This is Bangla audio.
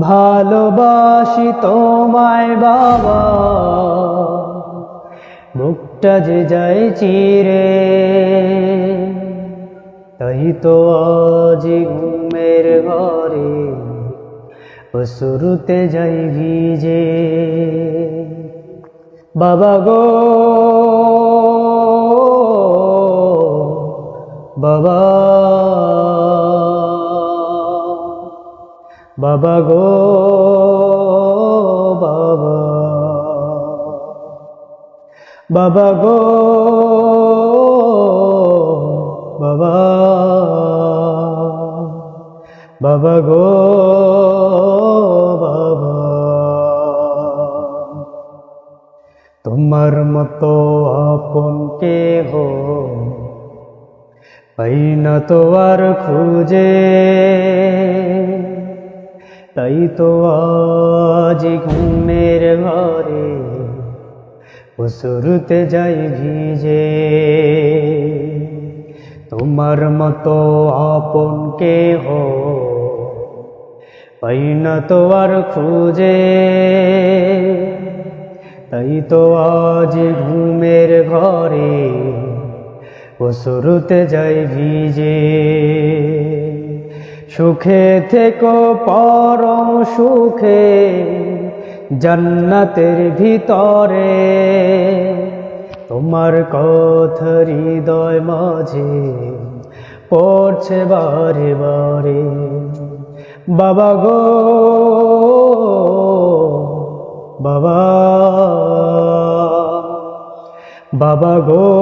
ভালোবাসি তোমায় বাবা। বুকটা যে যায় চিরে, তাই তো আজ ঘুমের ঘরে শুরুতে যাই ভিজে। বাবা গো, বাবা। বাবা গো, বাবা। বাবা গো, বাবা। বাবা গো, বাবা। তোমার মতো আপন কে হো পাই না তো আর খুঁজে। তাই তো আজ ঘুমের ঘরে শুরুতে যাই ভিজে। তোমার মতো আপন কে হো পাই না তো আর খুঁজে। তাই তো আজ ঘুমের ঘরে ও শুরুতে যাই ভিজে। সুখে থেকো, পরম সুখে, জান্নাতের ভিতরে। তোমার কথা হৃদয় মাঝে পড়ছে বারে বারে। বাবা গো, বাবা বাবা গো।